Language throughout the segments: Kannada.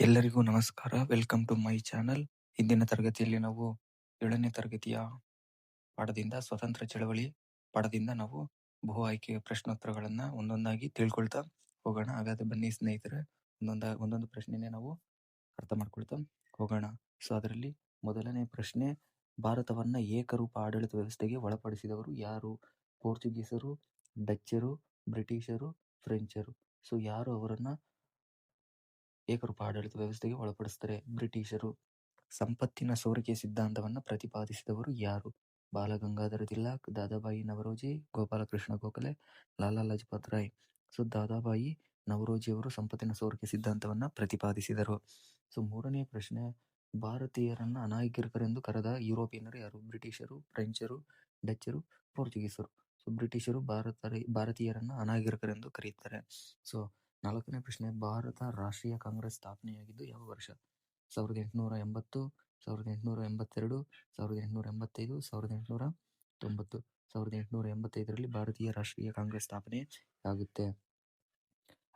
ಎಲ್ಲರಿಗೂ ನಮಸ್ಕಾರ. Welcome to my channel. ಇಂದಿನ ತರಗತಿಯಲ್ಲಿ ನಾವು ಏಳನೇ ತರಗತಿಯ ಪಾಠದಿಂದ ಸ್ವತಂತ್ರ ಚಳವಳಿ ಪಾಠದಿಂದ ನಾವು ಬಹು ಆಯ್ಕೆಯ ಪ್ರಶ್ನೋತ್ತರಗಳನ್ನ ಒಂದೊಂದಾಗಿ ತಿಳ್ಕೊಳ್ತಾ ಹೋಗೋಣ. ಹಾಗಾದ್ರೆ ಬನ್ನಿ ಸ್ನೇಹಿತರೆ, ಒಂದೊಂದ, ಒಂದೊಂದು ಪ್ರಶ್ನೆನೇ ನಾವು ಅರ್ಥ ಮಾಡ್ಕೊಳ್ತಾ ಹೋಗೋಣ. ಸೊ, ಅದರಲ್ಲಿ ಮೊದಲನೇ ಪ್ರಶ್ನೆ, ಭಾರತವನ್ನ ಏಕರೂಪ ಆಡಳಿತ ವ್ಯವಸ್ಥೆಗೆ ಒಳಪಡಿಸಿದವರು ಯಾರು? ಪೋರ್ಚುಗೀಸರು, ಡಚ್ಚರು, ಬ್ರಿಟಿಷರು, ಫ್ರೆಂಚರು. ಸೊ, ಯಾರು ಅವರನ್ನ ಏಕರೂಪ ಆಡಳಿತ ವ್ಯವಸ್ಥೆಗೆ ಒಳಪಡಿಸ್ತಾರೆ ಬ್ರಿಟಿಷರು ಸಂಪತ್ತಿನ ಸೋರಿಕೆ ಸಿದ್ಧಾಂತವನ್ನು ಪ್ರತಿಪಾದಿಸಿದವರು ಯಾರು? ಬಾಲಗಂಗಾಧರ ತಿಲಕ್, ದಾದಾಬಾಯಿ ನವರೋಜಿ, ಗೋಪಾಲಕೃಷ್ಣ ಗೋಖಲೆ, ಲಾಲಾ ಲಜಪತ್ ರಾಯ್. ಸೊ, ದಾದಾಬಾಯಿ ನವರೋಜಿಯವರು ಸಂಪತ್ತಿನ ಸೋರಿಕೆ ಸಿದ್ಧಾಂತವನ್ನು ಪ್ರತಿಪಾದಿಸಿದರು. ಸೊ, ಮೂರನೇ ಪ್ರಶ್ನೆ, ಭಾರತೀಯರನ್ನು ಅನಾಗರಿಕರೆಂದು ಕರೆದ ಯುರೋಪಿಯನ್ನರು ಯಾರು? ಬ್ರಿಟಿಷರು, ಫ್ರೆಂಚರು, ಡಚ್ಚರು, ಪೋರ್ಚುಗೀಸರು. ಸೊ, ಬ್ರಿಟಿಷರು ಭಾರತ ಭಾರತೀಯರನ್ನು ಅನಾಗರಿಕರೆಂದು ಕರೆಯುತ್ತಾರೆ. ಸೊ ನಾಲ್ಕನೇ ಪ್ರಶ್ನೆ, ಭಾರತ ರಾಷ್ಟ್ರೀಯ ಕಾಂಗ್ರೆಸ್ ಸ್ಥಾಪನೆಯಾಗಿದ್ದು ಯಾವ ವರ್ಷ? ಸಾವಿರದ ಎಂಟುನೂರ ಎಂಬತ್ತು, ಸಾವಿರದ ಎಂಟುನೂರ ಎಂಬತ್ತೆರಡು, ಸಾವಿರದ ಎಂಟುನೂರ ಎಂಬತ್ತೈದು, ಸಾವಿರದ ಎಂಟುನೂರ ತೊಂಬತ್ತು. ಸಾವಿರದ ಎಂಟುನೂರ ಎಂಬತ್ತೈದರಲ್ಲಿ ಭಾರತೀಯ ರಾಷ್ಟ್ರೀಯ ಕಾಂಗ್ರೆಸ್ ಸ್ಥಾಪನೆ ಆಗುತ್ತೆ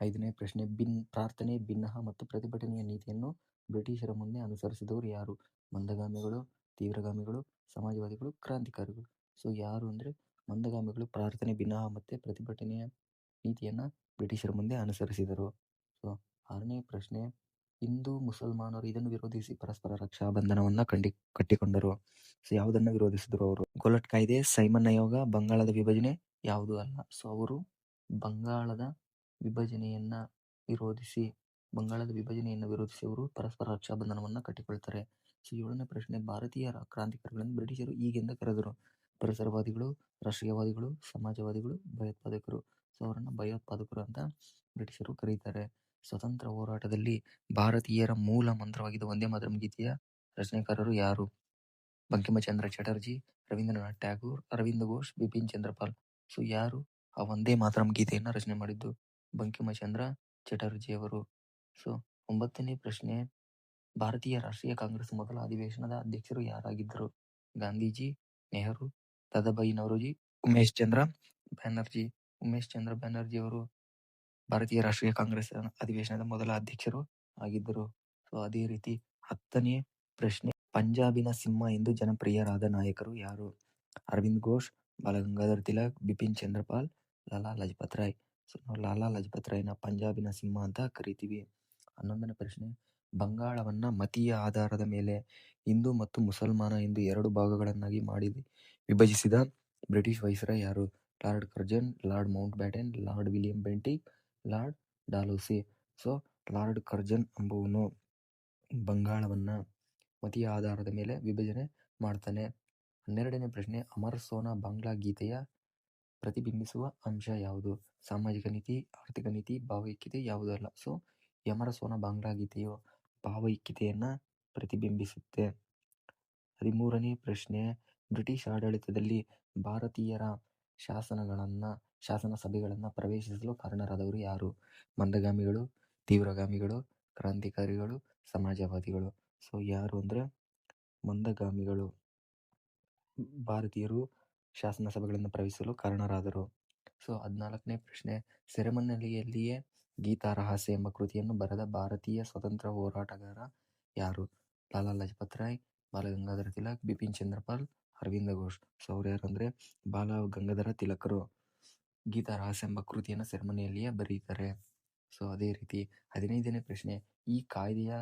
ಐದನೇ ಪ್ರಶ್ನೆ, ಬಿನ್, ಪ್ರಾರ್ಥನೆ ಭಿನ್ನಹ ಮತ್ತು ಪ್ರತಿಭಟನೆಯ ನೀತಿಯನ್ನು ಬ್ರಿಟಿಷರ ಮುಂದೆ ಅನುಸರಿಸಿದವರು ಯಾರು? ಮಂದಗಾಮಿಗಳು, ತೀವ್ರಗಾಮಿಗಳು, ಸಮಾಜವಾದಿಗಳು, ಕ್ರಾಂತಿಕಾರಿಗಳು. ಸೊ ಯಾರು ಅಂದ್ರೆ ಮಂದಗಾಮಿಗಳು, ಪ್ರಾರ್ಥನೆ ಭಿನ್ನಹ ಮತ್ತು ಪ್ರತಿಭಟನೆಯ ನೀತಿಯನ್ನ ಬ್ರಿಟಿಷರ ಮುಂದೆ ಅನುಸರಿಸಿದರು. ಸೊ, ಆರನೇ ಪ್ರಶ್ನೆ, ಹಿಂದೂ, ಮುಸಲ್ಮಾನರು ಇದನ್ನು ವಿರೋಧಿಸಿ ಪರಸ್ಪರ ರಕ್ಷಾ ಬಂಧನವನ್ನ ಕಂಡಿ, ಕಟ್ಟಿಕೊಂಡರು. ಸೊ, ಯಾವುದನ್ನ ವಿರೋಧಿಸಿದ್ರು ಅವರು? ಗೋಲಟ್ ಕಾಯ್ದೆ, ಸೈಮನ್ ಆಯೋಗ, ಬಂಗಾಳದ ವಿಭಜನೆ ಯಾವುದು ಅಲ್ಲ. ಸೊ, ಅವರು ಬಂಗಾಳದ ವಿಭಜನೆಯನ್ನ ವಿರೋಧಿಸಿ, ಬಂಗಾಳದ ವಿಭಜನೆಯನ್ನು ವಿರೋಧಿಸಿ ಅವರು ಪರಸ್ಪರ ರಕ್ಷಾ ಬಂಧನವನ್ನ ಕಟ್ಟಿಕೊಳ್ತಾರೆ. ಸೊ, ಏಳನೇ ಪ್ರಶ್ನೆ, ಭಾರತೀಯ ಕ್ರಾಂತಿಕಾರಿಗಳನ್ನು ಬ್ರಿಟಿಷರು ಈಗಿಂದ ಕರೆದರು. ಪರಿಸರವಾದಿಗಳು, ರಾಷ್ಟ್ರೀಯವಾದಿಗಳು, ಸಮಾಜವಾದಿಗಳು, ಭಯೋತ್ಪಾದಕರು. ಸೊ ಅವರನ್ನ ಭಯೋತ್ಪಾದಕರು ಅಂತ ಬ್ರಿಟಿಷರು ಕರೀತಾರೆ. ಸ್ವತಂತ್ರ ಹೋರಾಟದಲ್ಲಿ ಭಾರತೀಯರ ಮೂಲ ಮಂತ್ರವಾಗಿದ್ದ ಒಂದೇ ಮಾತರಂ ಗೀತೆಯ ರಚನೆಕಾರರು ಯಾರು? ಬಂಕಿಮಚಂದ್ರ ಚಟರ್ಜಿ, ರವೀಂದ್ರನಾಥ್ ಟ್ಯಾಗೂರ್, ಅರವಿಂದ ಘೋಷ್, ಬಿಪಿನ್ ಚಂದ್ರಪಾಲ್. ಸೊ, ಯಾರು ಆ ಒಂದೇ ಮಾತರಂ ಗೀತೆಯನ್ನ ರಚನೆ ಮಾಡಿದ್ದು? ಬಂಕಿಮಚಂದ್ರ ಚಟರ್ಜಿ ಅವರು. ಸೊ, ಒಂಬತ್ತನೇ ಪ್ರಶ್ನೆ. ಭಾರತೀಯ ರಾಷ್ಟ್ರೀಯ ಕಾಂಗ್ರೆಸ್ ಮೊದಲ ಅಧಿವೇಶನದ ಅಧ್ಯಕ್ಷರು ಯಾರಾಗಿದ್ದರು? ಗಾಂಧೀಜಿ, ನೆಹರು ದಾದಾಬಾಯಿ ನವರೋಜಿ ಉಮೇಶ್ ಚಂದ್ರ ಬ್ಯಾನರ್ಜಿ. ಉಮೇಶ್ ಚಂದ್ರ ಬ್ಯಾನರ್ಜಿ ಅವರು ಭಾರತೀಯ ರಾಷ್ಟ್ರೀಯ ಕಾಂಗ್ರೆಸ್ ಅಧಿವೇಶನದ ಮೊದಲ ಅಧ್ಯಕ್ಷರು ಆಗಿದ್ದರು. ಸೊ, ಅದೇ ರೀತಿ ಹತ್ತನೇ ಪ್ರಶ್ನೆ, ಪಂಜಾಬಿನ ಸಿಂಹ ಎಂದು ಜನಪ್ರಿಯರಾದ ನಾಯಕರು ಯಾರು? ಅರವಿಂದ್ ಘೋಷ್, ಬಾಲಗಂಗಾಧರ್ ತಿಲಕ್, ಬಿಪಿನ್ ಚಂದ್ರಪಾಲ್, ಲಾಲಾ ಲಜಪತ್ ರಾಯ್. ಸೊ, ನಾವು ಲಾಲಾ ಲಜಪತ್ ರಾಯ್ನ ಪಂಜಾಬಿನ ಸಿಂಹ ಅಂತ ಕರಿತೀವಿ. ಹನ್ನೊಂದನೇ ಪ್ರಶ್ನೆ, ಬಂಗಾಳವನ್ನ ಮತೀಯ ಆಧಾರದ ಮೇಲೆ ಹಿಂದೂ ಮತ್ತು ಮುಸಲ್ಮಾನ ಎಂದು ಎರಡು ಭಾಗಗಳನ್ನಾಗಿ ಮಾಡಿ ವಿಭಜಿಸಿದ ಬ್ರಿಟಿಷ್ ವೈಸ್ರಾಯ್ ಯಾರು? Lord Curzon, lord Mountbatten lord William Bentinck lord Dalhousie. So, lord Curzon ಎಂಬುವನು ಬಂಗಾಳವನ್ನು ಮತೀಯ ಆಧಾರದ ಮೇಲೆ ವಿಭಜನೆ ಮಾಡ್ತಾನೆ. ಹನ್ನೆರಡನೇ ಪ್ರಶ್ನೆ, ಅಮರ್ ಸೋನಾ ಬಾಂಗ್ಲಾ ಗೀತೆಯ ಪ್ರತಿಬಿಂಬಿಸುವ ಅಂಶ ಯಾವುದು? ಸಾಮಾಜಿಕ ನೀತಿ, ಆರ್ಥಿಕ ನೀತಿ ಭಾವೈಕ್ಯತೆ ಯಾವುದೂ ಅಲ್ಲ ಸೊ, ಯಮರ ಸೋನ ಬಾಂಗ್ಲಾ ಗೀತೆಯು ಭಾವೈಕ್ಯತೆಯನ್ನು ಪ್ರತಿಬಿಂಬಿಸುತ್ತೆ. ಹದಿಮೂರನೇ ಪ್ರಶ್ನೆ ಬ್ರಿಟಿಷ್ ಆಡಳಿತದಲ್ಲಿ ಭಾರತೀಯರ ಶಾಸನಗಳನ್ನು, ಶಾಸನ ಸಭೆಗಳನ್ನು ಪ್ರವೇಶಿಸಲು ಕಾರಣರಾದವರು ಯಾರು? ಮಂದಗಾಮಿಗಳು, ತೀವ್ರಗಾಮಿಗಳು, ಕ್ರಾಂತಿಕಾರಿಗಳು, ಸಮಾಜವಾದಿಗಳು. ಸೊ ಯಾರು ಅಂದ್ರೆ ಮಂದಗಾಮಿಗಳು. ಭಾರತೀಯರು ಶಾಸನ ಸಭೆಗಳನ್ನು ಪ್ರವೇಶಿಸಲು ಕಾರಣರಾದರು. ಸೊ ಹದಿನಾಲ್ಕನೇ ಪ್ರಶ್ನೆ. ಸೆರೆಮನೆಯಲ್ಲಿಯೇ ಗೀತಾ ರಹಸ್ಯ ಎಂಬ ಕೃತಿಯನ್ನು ಬರೆದ ಭಾರತೀಯ ಸ್ವತಂತ್ರ ಹೋರಾಟಗಾರ ಯಾರು? ಲಾಲಾ ಲಜಪತ್ ರಾಯ್, ಬಾಲಗಂಗಾಧರ ತಿಲಕ್, ಬಿಪಿನ್ ಚಂದ್ರಪಾಲ್ ಅರವಿಂದ ಘೋಷ್ ಸೊ ಅವ್ರು ಯಾರು ಅಂದ್ರೆ ಬಾಲ ಗಂಗಾಧರ ತಿಲಕರು. ಗೀತಾ ರಹಸ್ಯ ಎಂಬ ಕೃತಿಯನ್ನು ಸೆರೆಮನೆಯಲ್ಲಿಯೇ ಬರೀತಾರೆ. ಸೊ ಅದೇ ರೀತಿ ಹದಿನೈದನೇ ಪ್ರಶ್ನೆ, ಈ ಕಾಯ್ದೆಯ,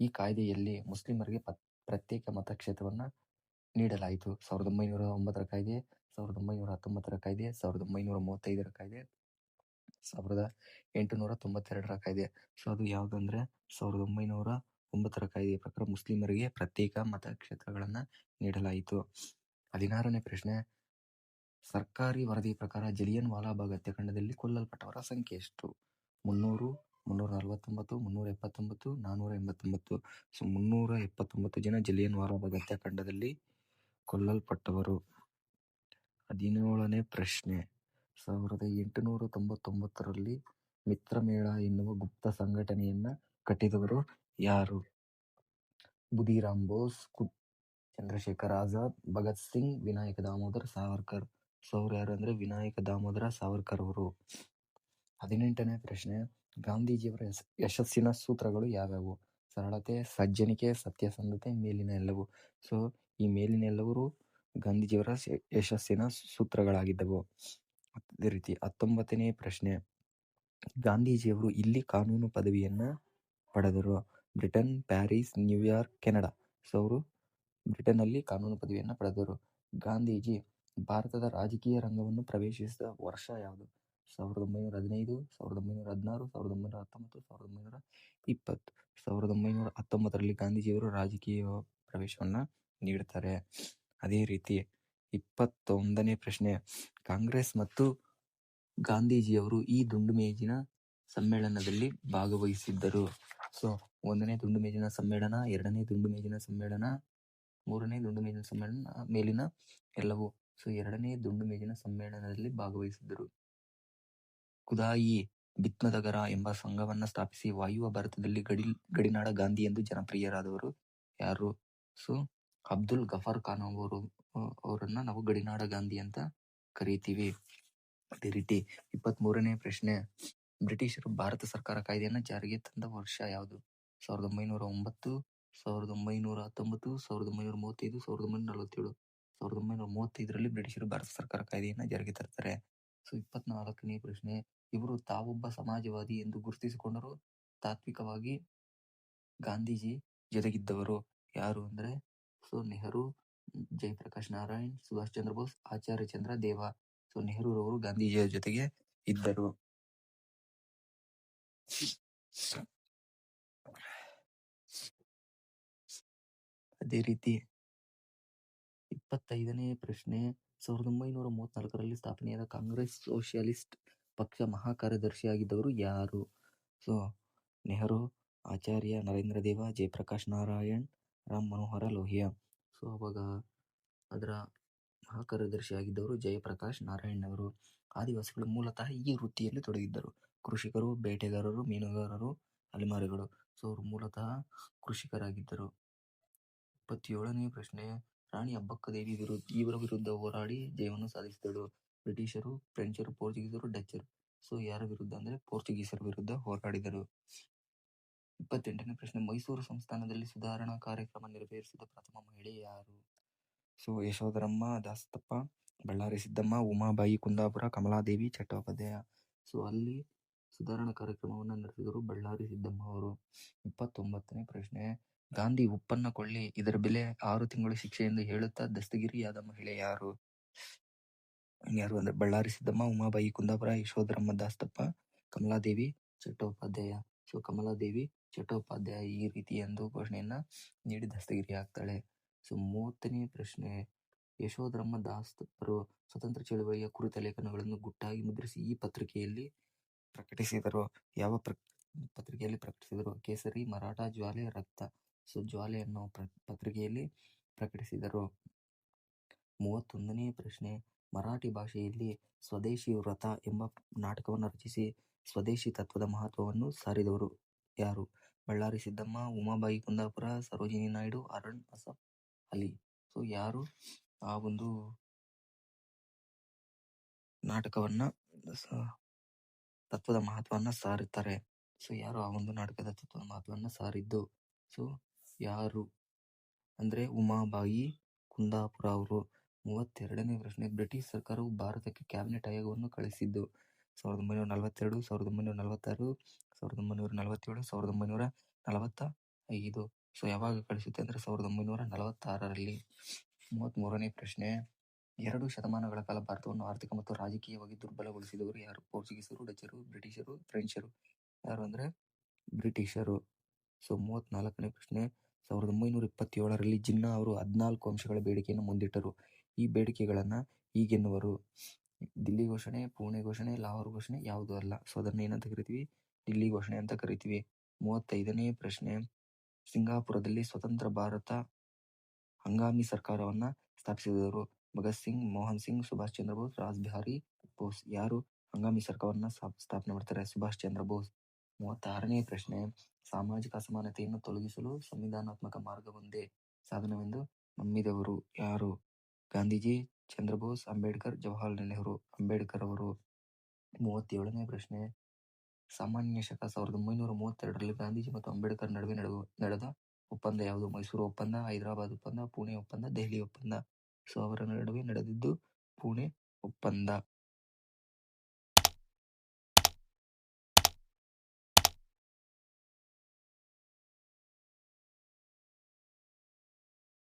ಈ ಕಾಯ್ದೆಯಲ್ಲಿ ಮುಸ್ಲಿಮರಿಗೆ ಪ್ರತ್ಯೇಕ ಮತಕ್ಷೇತ್ರವನ್ನ ನೀಡಲಾಯಿತು. ಸಾವಿರದ ಒಂಬೈನೂರ ಒಂಬತ್ತರ ಕಾಯ್ದೆ, ಸಾವಿರದ ಒಂಬೈನೂರ ಹತ್ತೊಂಬತ್ತರ ಕಾಯ್ದೆ, ಸಾವಿರದ ಒಂಬೈನೂರ ಮೂವತ್ತೈದರ ಕಾಯ್ದೆ, ಸಾವಿರದ ಎಂಟುನೂರ ತೊಂಬತ್ತೆರಡರ ಕಾಯ್ದೆ. ಸೊ ಅದು ಯಾವುದಂದ್ರೆ ಸಾವಿರದ ಒಂಬೈನೂರ ಒಂಬತ್ತರ ಕಾಯ್ದೆಯ ಪ್ರಕಾರ ಮುಸ್ಲಿಮರಿಗೆ ಪ್ರತ್ಯೇಕ ಮತಕ್ಷೇತ್ರಗಳನ್ನು ನೀಡಲಾಯಿತು. ಹದಿನಾರನೇ ಪ್ರಶ್ನೆ. ಸರ್ಕಾರಿ ವರದಿ ಪ್ರಕಾರ ಜಲಿಯನ್ ವಾಲಾಬಾಗ್ ಹತ್ಯಾಕಾಂಡದಲ್ಲಿ ಕೊಲ್ಲಲ್ಪಟ್ಟವರ ಸಂಖ್ಯೆ ಎಷ್ಟು? ಮುನ್ನೂರು ಮುನ್ನೂರ ನಲವತ್ತೊಂಬತ್ತು ಮುನ್ನೂರ ಎಪ್ಪತ್ತೊಂಬತ್ತು ನಾನ್ನೂರ ಎಂಬತ್ತೊಂಬತ್ತು ಸೊ ಮುನ್ನೂರ ಎಪ್ಪತ್ತೊಂಬತ್ತು ಜನ ಜಲಿಯನ್ ವಾಲಾಬಾಗ್ ಹತ್ಯಾಕಾಂಡದಲ್ಲಿ ಕೊಲ್ಲಲ್ಪಟ್ಟವರು. ಹದಿನೇಳನೇ ಪ್ರಶ್ನೆ. ಸಾವಿರದ ಎಂಟುನೂರ ತೊಂಬತ್ತೊಂಬತ್ತರಲ್ಲಿ ಮಿತ್ರಮೇಳ ಎನ್ನುವ ಗುಪ್ತ ಸಂಘಟನೆಯನ್ನ ಕಟ್ಟಿದವರು ಯಾರು? ಬುದಿರಾಮ್ ಬೋಸ್ ಕು- ಚಂದ್ರಶೇಖರ್ ಆಜಾದ್, ಭಗತ್ ಸಿಂಗ್, ವಿನಾಯಕ ದಾಮೋದರ್, ಸಾವರ್ಕರ್. ಸೊ ಅವ್ರು ಯಾರು ಅಂದ್ರೆ ವಿನಾಯಕ ದಾಮೋದರ ಸಾವರ್ಕರ್ ಅವರು. ಹದಿನೆಂಟನೇ ಪ್ರಶ್ನೆ, ಗಾಂಧೀಜಿಯವರ ಯಶಸ್ಸಿನ ಸೂತ್ರಗಳು ಯಾವ್ಯಾವು? ಸರಳತೆ, ಸಜ್ಜನಿಕೆ, ಸತ್ಯಸಂಧತೆ, ಮೇಲಿನ ಎಲ್ಲವು. ಸೊ, ಈ ಮೇಲಿನ ಎಲ್ಲವರು ಗಾಂಧೀಜಿಯವರ ಯಶಸ್ಸಿನ ಸೂತ್ರಗಳಾಗಿದ್ದವು. ಅದೇ ರೀತಿ ಹತ್ತೊಂಬತ್ತನೇ ಪ್ರಶ್ನೆ, ಗಾಂಧೀಜಿಯವರು ಇಲ್ಲಿ ಕಾನೂನು ಪದವಿಯನ್ನ ಪಡೆದರು. Britain, Paris, New York, Canada. So, ಅವರು ಬ್ರಿಟನ್ನಲ್ಲಿ ಕಾನೂನು ಪದವಿಯನ್ನು ಪಡೆದರು. ಗಾಂಧೀಜಿ ಭಾರತದ ರಾಜಕೀಯ ರಂಗವನ್ನು ಪ್ರವೇಶಿಸಿದ ವರ್ಷ ಯಾವುದು? ಸಾವಿರದ ಒಂಬೈನೂರ ಹದಿನೈದು, ಸಾವಿರದ ಒಂಬೈನೂರ ಹದಿನಾರು, ಸಾವಿರದ ಒಂಬೈನೂರ ಹತ್ತೊಂಬತ್ತು, ಸಾವಿರದ ಒಂಬೈನೂರ ಇಪ್ಪತ್ತು, ಸಾವಿರದ ಒಂಬೈನೂರ ಹತ್ತೊಂಬತ್ತರಲ್ಲಿ ಗಾಂಧೀಜಿಯವರು ರಾಜಕೀಯ ಪ್ರವೇಶವನ್ನು ನೀಡುತ್ತಾರೆ. ಅದೇ ರೀತಿ ಇಪ್ಪತ್ತೊಂದನೇ ಪ್ರಶ್ನೆ, ಕಾಂಗ್ರೆಸ್ ಮತ್ತು ಗಾಂಧೀಜಿಯವರು ಈ ದುಂಡು ಮೇಜಿನ ಸಮ್ಮೇಳನದಲ್ಲಿ ಭಾಗವಹಿಸಿದ್ದರು. ಸೊ, ಒಂದನೇ ದುಂಡು ಮೇಜಿನ ಸಮ್ಮೇಳನ, ಎರಡನೇ ದುಂಡು ಮೇಜಿನ ಸಮ್ಮೇಳನ ಮೂರನೇ ದುಂಡು ಮೇಜಿನ ಸಮ್ಮೇಳನ ಮೇಲಿನ ಎಲ್ಲವೂ ಸೊ ಎರಡನೇ ದುಂಡು ಮೇಜಿನ ಸಮ್ಮೇಳನದಲ್ಲಿ ಭಾಗವಹಿಸಿದ್ದರು. ಕುದಾಯಿ ಬಿತ್ಮದಗರ ಎಂಬ ಸಂಘವನ್ನ ಸ್ಥಾಪಿಸಿ ವಾಯುವ ಭಾರತದಲ್ಲಿ ಗಡಿ, ಗಡಿನಾಡ ಗಾಂಧಿ ಎಂದು ಜನಪ್ರಿಯರಾದವರು ಯಾರು? ಸೊ ಅಬ್ದುಲ್ ಗಫಾರ್ ಖಾನ್ ಅವರು ಅವರನ್ನ ನಾವು ಗಡಿನಾಡ ಗಾಂಧಿ ಅಂತ ಕರೀತೀವಿ. ಅದೇ ರೀತಿ ಇಪ್ಪತ್ತ್ ಮೂರನೇ ಪ್ರಶ್ನೆ, ಬ್ರಿಟಿಷರು ಭಾರತ ಸರ್ಕಾರ ಕಾಯ್ದೆಯನ್ನ ಜಾರಿಗೆ ತಂದ ವರ್ಷ ಯಾವುದು? ಸಾವಿರದ ಒಂಬೈನೂರ ಒಂಬತ್ತು ಸಾವಿರದ ಒಂಬೈನೂರ ಹತ್ತೊಂಬತ್ತು, ಸಾವಿರದ ಒಂಬೈನೂರ ಮೂವತ್ತೈದು, ಸಾವಿರದ ಒಂಬೈನೂರ ನಲವತ್ತೇಳು, ಸಾವಿರದ ಒಂಬೈನೂರ ಮೂವತ್ತೈದರಲ್ಲಿ ಬ್ರಿಟಿಷರು ಭಾರತ ಸರ್ಕಾರ ಕಾಯ್ದೆಯನ್ನು ಜಾರಿಗೆ ತರ್ತಾರೆ. ಸೊ, ಇಪ್ಪತ್ನಾಲ್ಕನೇ ಪ್ರಶ್ನೆ, ಇವರು ತಾವೊಬ್ಬ ಸಮಾಜವಾದಿ ಎಂದು ಗುರುತಿಸಿಕೊಂಡರು. ತಾತ್ವಿಕವಾಗಿ ಗಾಂಧೀಜಿ ಜೊತೆಗಿದ್ದವರು ಯಾರು ಅಂದ್ರೆ, ಸೊ, ನೆಹರು, ಜಯಪ್ರಕಾಶ್ ನಾರಾಯಣ್, ಸುಭಾಷ್ ಚಂದ್ರ ಬೋಸ್, ಆಚಾರ್ಯ ಚಂದ್ರ ದೇವ. ಸೊ, ನೆಹರೂರವರು ಗಾಂಧೀಜಿಯ ಜೊತೆಗೆ ಇದ್ದರು. ಅದೇ ರೀತಿ ಇಪ್ಪತ್ತೈದನೇ ಪ್ರಶ್ನೆ ಸಾವಿರದ ಒಂಬೈನೂರ ಮೂವತ್ನಾಲ್ಕರಲ್ಲಿ ಸ್ಥಾಪನೆಯಾದ ಕಾಂಗ್ರೆಸ್ ಸೋಷಿಯಲಿಸ್ಟ್ ಪಕ್ಷ ಮಹಾಕಾರ್ಯದರ್ಶಿಯಾಗಿದ್ದವರು ಯಾರು? ಸೊ, ನೆಹರು, ಆಚಾರ್ಯ ನರೇಂದ್ರ ದೇವ ಜಯಪ್ರಕಾಶ್ ನಾರಾಯಣ್, ರಾಮ್ ಮನೋಹರ ಲೋಹಿಯಾ. ಸೊ, ಅವಾಗ ಅದರ ಮಹಾಕಾರ್ಯದರ್ಶಿಯಾಗಿದ್ದವರು ಜಯಪ್ರಕಾಶ್ ನಾರಾಯಣ್ ಅವರು ಆದಿವಾಸಿಗಳು ಮೂಲತಃ ಈ ವೃತ್ತಿಯಲ್ಲಿ ತೊಡಗಿದ್ದರು. ಕೃಷಿಕರು, ಬೇಟೆಗಾರರು, ಮೀನುಗಾರರು, ಅಲೆಮಾರಿಗಳು. ಸೊ, ಅವರು ಮೂಲತಃ ಕೃಷಿಕರಾಗಿದ್ದರು. ಇಪ್ಪತ್ತೇಳನೇ ಪ್ರಶ್ನೆ, ರಾಣಿ ಅಬ್ಬಕ್ಕದೇವಿ ವಿರುದ್ಧ ಇವರ ವಿರುದ್ಧ ಹೋರಾಡಿ ಜಯವನ್ನು ಸಾಧಿಸಿದಳು. ಬ್ರಿಟಿಷರು, ಫ್ರೆಂಚರು, ಪೋರ್ಚುಗೀಸರು, ಡಚ್ಚರು. ಸೊ, ಯಾರ ವಿರುದ್ಧ ಅಂದ್ರೆ ಪೋರ್ಚುಗೀಸರ ವಿರುದ್ಧ ಹೋರಾಡಿದರು. ಇಪ್ಪತ್ತೆಂಟನೇ ಪ್ರಶ್ನೆ, ಮೈಸೂರು ಸಂಸ್ಥಾನದಲ್ಲಿ ಸುಧಾರಣಾ ಕಾರ್ಯಕ್ರಮ ನೆರವೇರಿಸಿದ ಪ್ರಥಮ ಮಹಿಳೆ ಯಾರು? ಸೊ, ಯಶೋಧರಮ್ಮ ದಾಸಪ್ಪ ಬಳ್ಳಾರಿ ಸಿದ್ದಮ್ಮ, ಉಮಾಬಾಯಿ ಕುಂದಾಪುರ, ಕಮಲಾದೇವಿ, ಚಟ್ಟೋಪಾಧ್ಯಾಯ. ಸೊ, ಅಲ್ಲಿ ಸುಧಾರಣಾ ಕಾರ್ಯಕ್ರಮವನ್ನು ನಡೆಸಿದರು ಬಳ್ಳಾರಿ ಸಿದ್ದಮ್ಮ ಅವರು. ಇಪ್ಪತ್ತೊಂಬತ್ತನೇ ಪ್ರಶ್ನೆ, ಗಾಂಧಿ ಉಪ್ಪನ್ನ ಕೊಳ್ಳಿ, ಇದರ ಬೆಲೆ ಆರು ತಿಂಗಳ ಶಿಕ್ಷೆ ಎಂದು ಹೇಳುತ್ತಾ ದಸ್ತಗಿರಿಯಾದ ಮಹಿಳೆ ಯಾರು? ಯಾರು ಅಂದ್ರೆ ಬಳ್ಳಾರಿ ಸಿದ್ದಮ್ಮ, ಉಮಾಬಾಯಿ ಕುಂದಾಪುರ, ಯಶೋಧರಮ್ಮ ದಾಸ್ತಪ್ಪ, ಕಮಲಾದೇವಿ ಚಟ್ಟೋಪಾಧ್ಯಾಯ. ಸೊ, ಕಮಲಾದೇವಿ ಚಟ್ಟೋಪಾಧ್ಯಾಯ ಈ ರೀತಿ ಎಂದು ಘೋಷಣೆಯನ್ನ ನೀಡಿ ದಸ್ತಗಿರಿ ಆಗ್ತಾಳೆ ಸೊ, ಮೂವತ್ತನೇ ಪ್ರಶ್ನೆ, ಯಶೋಧರಮ್ಮ ದಾಸ್ತಪ್ಪರು ಸ್ವತಂತ್ರ ಚಳುವಳಿಯ ಕುರಿತ ಲೇಖನಗಳನ್ನು ಗುಟ್ಟಾಗಿ ಮುದ್ರಿಸಿ ಈ ಪತ್ರಿಕೆಯಲ್ಲಿ ಪ್ರಕಟಿಸಿದರು. ಯಾವ ಪ್ರ, ಪತ್ರಿಕೆಯಲ್ಲಿ ಪ್ರಕಟಿಸಿದರು? ಕೇಸರಿ, ಮರಾಠ, ಜ್ವಾಲೆ, ರಕ್ತ. ಸೊ ಜ್ವಾಲೆ ಅನ್ನೋ ಪ್ರ- ಪತ್ರಿಕೆಯಲ್ಲಿ ಪ್ರಕಟಿಸಿದರು. ಮೂವತ್ತೊಂದನೇ ಪ್ರಶ್ನೆ. ಮರಾಠಿ ಭಾಷೆಯಲ್ಲಿ ಸ್ವದೇಶಿ ವ್ರತ ಎಂಬ ನಾಟಕವನ್ನು ರಚಿಸಿ ಸ್ವದೇಶಿ ತತ್ವದ ಮಹತ್ವವನ್ನು ಸಾರಿದವರು ಯಾರು? ಬಳ್ಳಾರಿ ಸಿದ್ದಮ್ಮ, ಉಮಾಬಾಯಿ ಕುಂದಾಪುರ, ಸರೋಜಿನಿ ನಾಯ್ಡು, ಅರುಣ್ ಅಸಫ್ ಅಲಿ. ಸೊ, ಯಾರು ಆ ಒಂದು ನಾಟಕವನ್ನ ತತ್ವದ ಮಹತ್ವವನ್ನು ಸಾರುತ್ತಾರೆ ಸೊ, ಯಾರು ಆ ಒಂದು ನಾಟಕದ ತತ್ವದ ಮಹತ್ವವನ್ನು ಸಾರಿದ್ದು. ಸೊ, ಯಾರು ಅಂದ್ರೆ ಉಮಾಬಾಯಿ ಕುಂದಾಪುರ ಅವರು ಮೂವತ್ತೆರಡನೇ ಪ್ರಶ್ನೆ, ಬ್ರಿಟಿಷ್ ಸರ್ಕಾರವು ಭಾರತಕ್ಕೆ ಕ್ಯಾಬಿನೆಟ್ ಆಯೋಗವನ್ನು ಕಳಿಸಿದ್ದು. ಸಾವಿರದ ಒಂಬೈನೂರ ನಲವತ್ತೆರಡು, ಸಾವಿರದ ಒಂಬೈನೂರ ನಲವತ್ತಾರು, ಸಾವಿರದ ಒಂಬೈನೂರ ನಲವತ್ತೇಳು, ಸಾವಿರದ ಒಂಬೈನೂರ ನಲವತ್ತ ಐದು ಸೊ, ಯಾವಾಗ ಕಳಿಸುತ್ತೆ ಅಂದ್ರೆ ಸಾವಿರದ ಒಂಬೈನೂರ ನಲವತ್ತಾರರಲ್ಲಿ. ಮೂವತ್ತ್ ಮೂರನೇ ಪ್ರಶ್ನೆ. ಎರಡು ಶತಮಾನಗಳ ಕಾಲ ಭಾರತವನ್ನು ಆರ್ಥಿಕ ಮತ್ತು ರಾಜಕೀಯವಾಗಿ ದುರ್ಬಲಗೊಳಿಸಿದವರು ಯಾರು? ಪೋರ್ಚುಗೀಸರು ಡಚರು ಬ್ರಿಟಿಷರು, ಫ್ರೆಂಚರು. ಯಾರು ಅಂದ್ರೆ? ಬ್ರಿಟಿಷರು. ಸೊ, ಮೂವತ್ನಾಲ್ಕನೇ ಪ್ರಶ್ನೆ. ಸಾವಿರದ ಒಂಬೈನೂರ ಇಪ್ಪತ್ತೇಳರಲ್ಲಿ ಜಿನ್ನಾ ಅವರು ಹದಿನಾಲ್ಕು ಅಂಶಗಳ ಬೇಡಿಕೆಯನ್ನು ಮುಂದಿಟ್ಟರು. ಈ ಬೇಡಿಕೆಗಳನ್ನ ಈಗೆನ್ನುವರು ದಿಲ್ಲಿ ಘೋಷಣೆ, ಪುಣೆ ಘೋಷಣೆ, ಲಾಹೋರ್ ಘೋಷಣೆ ಯಾವುದು ಅಲ್ಲ. ಸೊ, ಅದನ್ನ ಏನಂತ ಕರಿತೀವಿ? ದಿಲ್ಲಿ ಘೋಷಣೆ ಅಂತ ಕರಿತೀವಿ. ಮೂವತ್ತೈದನೇ ಪ್ರಶ್ನೆ. ಸಿಂಗಾಪುರದಲ್ಲಿ ಸ್ವತಂತ್ರ ಭಾರತ ಹಂಗಾಮಿ ಸರ್ಕಾರವನ್ನ ಸ್ಥಾಪಿಸಿದವರು. ಭಗತ್ ಸಿಂಗ್, ಮೋಹನ್ ಸಿಂಗ್, ಸುಭಾಷ್ ಚಂದ್ರ ಬೋಸ್, ರಾಜ್ ಬಿಹಾರಿ ಬೋಸ್ ಯಾರು? ಹಂಗಾಮಿ ಸರ್ಕಾರವನ್ನ ಸ್ಥಾಪ್- ಸ್ಥಾಪನೆ ಮಾಡ್ತಾರೆ ಸುಭಾಷ್ ಚಂದ್ರ ಬೋಸ್. ಮೂವತ್ತಾರನೇ ಪ್ರಶ್ನೆ, ಸಾಮಾಜಿಕ ಅಸಮಾನತೆಯನ್ನು ತೊಲಗಿಸಲು ಸಂವಿಧಾನಾತ್ಮಕ ಮಾರ್ಗವೊಂದೇ ಸಾಧನವೆಂದು ನಂಬಿದವರು ಯಾರು? ಗಾಂಧೀಜಿ, ಚಂದ್ರ ಬೋಸ್, ಅಂಬೇಡ್ಕರ್, ಜವಾಹರ್ಲಾಲ್ ನೆಹರು, ಅಂಬೇಡ್ಕರ್ ಅವರು. ಮೂವತ್ತೇಳನೇ ಪ್ರಶ್ನೆ, ಸಾಮಾನ್ಯ ಶಕ ಸಾವಿರದ ಒಂಬೈನೂರ ಮೂವತ್ತೆರಡರಲ್ಲಿ ಗಾಂಧೀಜಿ ಮತ್ತು ಅಂಬೇಡ್ಕರ್ ನಡುವೆ ನಡೆದ ಒಪ್ಪಂದ ಯಾವುದು? ಮೈಸೂರು ಒಪ್ಪಂದ, ಹೈದರಾಬಾದ್ ಒಪ್ಪಂದ, ಪುಣೆ ಒಪ್ಪಂದ, ದೆಹಲಿ ಒಪ್ಪಂದ? ಸೊ ಅವರ ನಡುವೆ ನಡೆದಿದ್ದು ಪುಣೆ ಒಪ್ಪಂದ.